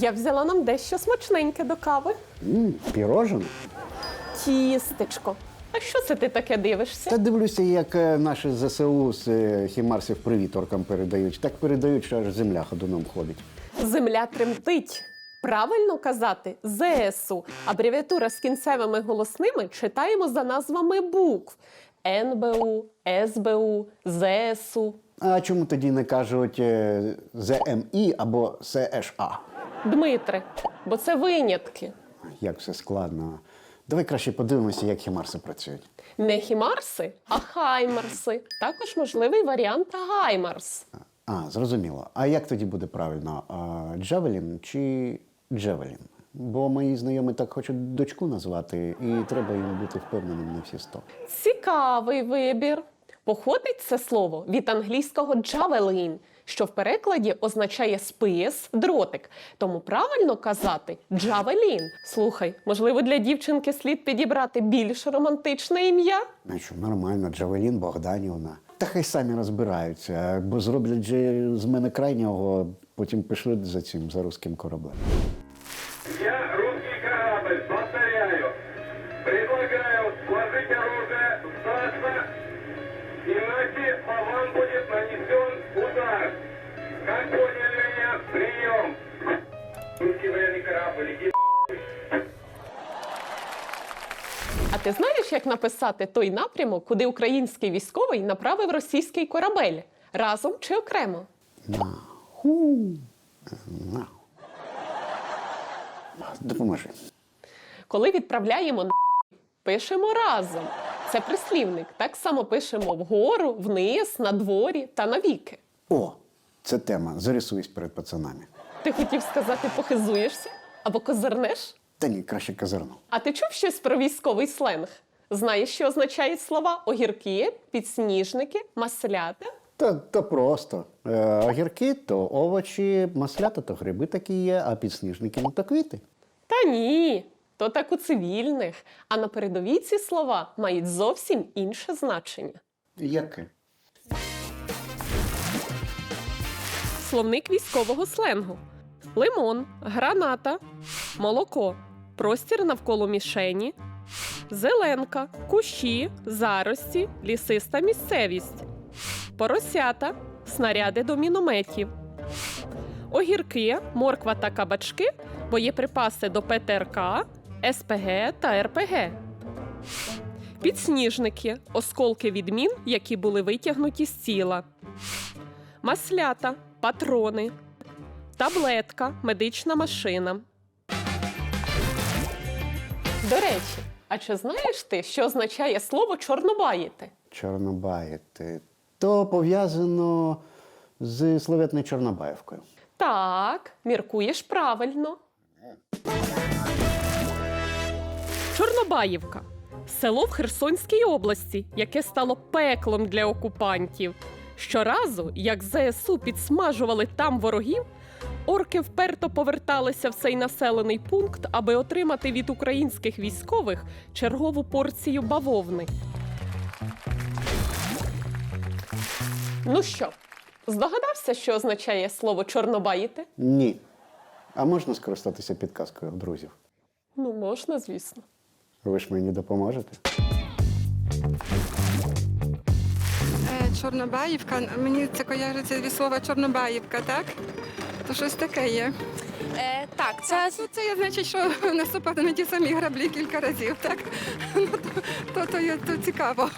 Я взяла нам дещо смачненьке до кави. М, пірожен. Тістечко. А що це ти таке дивишся? Та дивлюся, як е, наші ЗСУ з е, Хімарсів привіт оркам передають. Так передають, що аж земля ходуном ходить. Земля тремтить. Правильно казати ЗСУ. Абревіатура з кінцевими голосними читаємо за назвами букв: НБУ, СБУ, ЗСУ. А чому тоді не кажуть е, ЗМІ або США? Дмитре, бо це винятки. Як все складно. Давай краще подивимося, як хімарси працюють. Не хімарси, а хаймарси. Також можливий варіант гаймарс. А, зрозуміло. А як тоді буде правильно? А, Джавелін чи Джевелін? Бо мої знайомі так хочуть дочку назвати, і треба їм бути впевненим на всі сто. Цікавий вибір. Походить це слово від англійського javelin, що в перекладі означає спис, дротик. Тому правильно казати джавелін. Слухай, можливо, для дівчинки слід підібрати більш романтичне ім'я? Ну що, нормально, Джавелін Богданівна. Та хай самі розбираються, бо зроблять же з мене крайнього, потім пішли за цим за руським кораблем. Прием. Русский военный корабль, иди А ти знаєш, як написати той напрямок, куди український військовий направив російський корабель? Разом чи окремо? Ху. На. Допоможи. Коли відправляємо на пишемо разом. Це прислівник. Так само пишемо вгору, вниз, на дворі та навіки. О, це тема. Зарисуюсь перед пацанами. Ти хотів сказати, похизуєшся або козирнеш? Та ні, краще казарну. А ти чув щось про військовий сленг? Знаєш, що означають слова огірки, підсніжники, маслята? Та, та просто. Е, огірки то овочі, маслята то гриби такі є, а підсніжники ну, то квіти. Та ні, то так у цивільних. А на передовій ці слова мають зовсім інше значення. Яке? Словник військового сленгу: лимон, граната, молоко, простір навколо мішені, зеленка, кущі, зарості, лісиста місцевість, поросята, снаряди до мінометів, огірки, морква та кабачки, боєприпаси до ПТРК, СПГ та РПГ. Підсніжники осколки від мін, які були витягнуті з тіла. Маслята, патрони, таблетка, медична машина. До речі, а чи знаєш ти, що означає слово чорнобаїти? Чорнобаїти. То пов'язано з словетною Чорнобаївкою. Так, міркуєш правильно. Чорнобаївка село в Херсонській області, яке стало пеклом для окупантів. Щоразу, як ЗСУ підсмажували там ворогів, орки вперто поверталися в цей населений пункт, аби отримати від українських військових чергову порцію бавовни. Ну що, здогадався, що означає слово чорнобаїти? Ні. А можна скористатися підказкою друзів? Ну, можна, звісно. Ви ж мені допоможете? Чорнобаївка. Мені це кояжиться від слова Чорнобаївка, так? То щось таке є. Е, так, це Ну, це значить, що наступати на ті самі граблі кілька разів, так? Ну, то, то, то, є- то цікаво.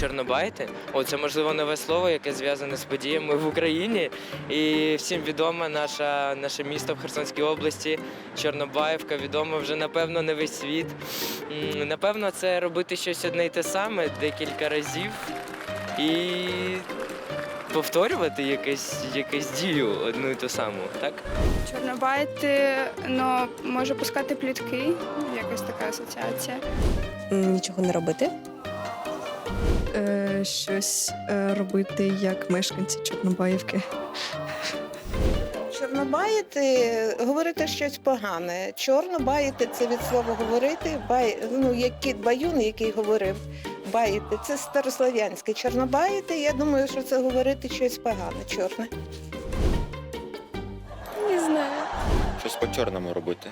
Чорнобайти. О, це можливо нове слово, яке зв'язане з подіями в Україні. І всім відоме наша, наше місто в Херсонській області. Чорнобаївка відомо вже напевно не весь світ. М, Напевно, це робити щось одне й те саме декілька разів і повторювати якесь, якесь дію одну і ту саму, так? чорнобайти, ну, може пускати плітки, якась така асоціація. Нічого не робити. е, щось е, робити як мешканці Чорнобаївки. Чорнобаїти говорити щось погане. Чорнобаїти це від слова говорити. Бай, ну, як кіт баюн, який говорив. Баїти це старослов'янське. Чорнобаїти, я думаю, що це говорити щось погане, чорне. Не знаю. щось по-чорному робити.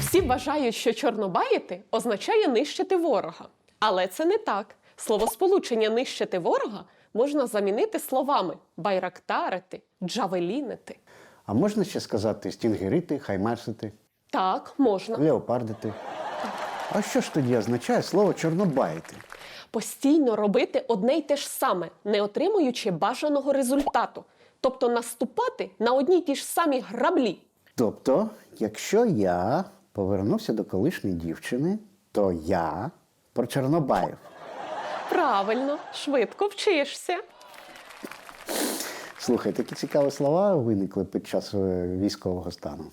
Всі вважають, що чорнобаїти означає нищити ворога. Але це не так. Словосполучення нищити ворога можна замінити словами байрактарити, джавелінити. А можна ще сказати стінгерити, хаймарсити, Так, можна. леопардити? А що ж тоді означає слово чорнобаїти? Постійно робити одне й те ж саме, не отримуючи бажаного результату. Тобто наступати на одні й ті ж самі граблі. Тобто, якщо я повернувся до колишньої дівчини, то я про Чорнобаїв. Правильно, швидко вчишся. Слухай, такі цікаві слова виникли під час е, військового стану.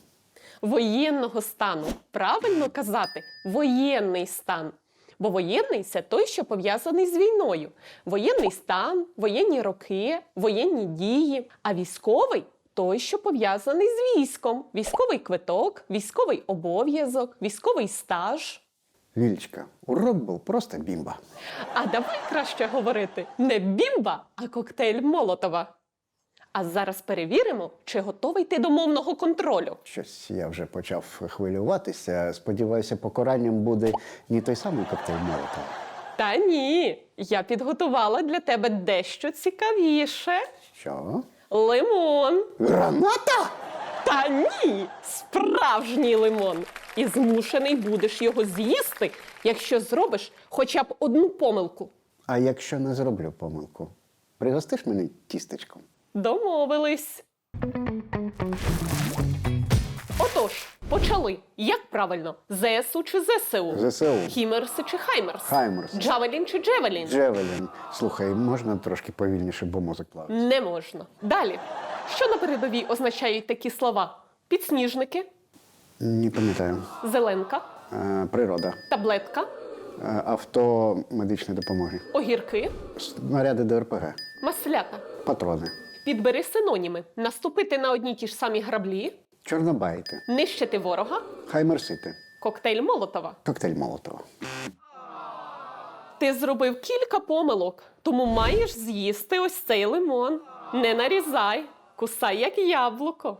Воєнного стану. Правильно казати воєнний стан. Бо воєнний це той, що пов'язаний з війною. Воєнний стан, воєнні роки, воєнні дії. А військовий той, що пов'язаний з військом. Військовий квиток, військовий обов'язок, військовий стаж. Лілечка, урок був просто бімба. А давай краще говорити не бімба, а коктейль Молотова. А зараз перевіримо, чи готовий ти до мовного контролю. Щось я вже почав хвилюватися. Сподіваюся, покаранням буде не той самий коктейль Молотова. Та ні, я підготувала для тебе дещо цікавіше. Що? Лимон. Граната? Та ні, справжній лимон. І змушений будеш його з'їсти, якщо зробиш хоча б одну помилку. А якщо не зроблю помилку, пригостиш мене тістечком? Домовились. Отож, почали. Як правильно? ЗСУ чи ЗСУ? ЗСУ. Хімерси чи Хаймерс? Хаймерс. Джавелін чи Джевелін? Джевелін. Слухай, можна трошки повільніше, бо мозок плавить. Не можна. Далі. Що на передовій означають такі слова? Підсніжники, Не пам'ятаю. зеленка, Е, природа. таблетка, Е, авто медичної допомоги. огірки, Снаряди до РПГ. маслята. Патрони. Підбери синоніми: наступити на одні ті ж самі граблі, Чорнобайти. нищити ворога, Хаймерсити. коктейль Молотова. Коктейль Молотова. Ти зробив кілька помилок, тому маєш з'їсти ось цей лимон. Не нарізай, кусай як яблуко.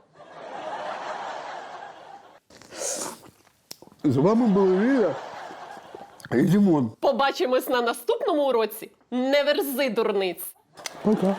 З вами була Ліля і Дімон. Побачимось на наступному уроці. Не верзи дурниць. Пока.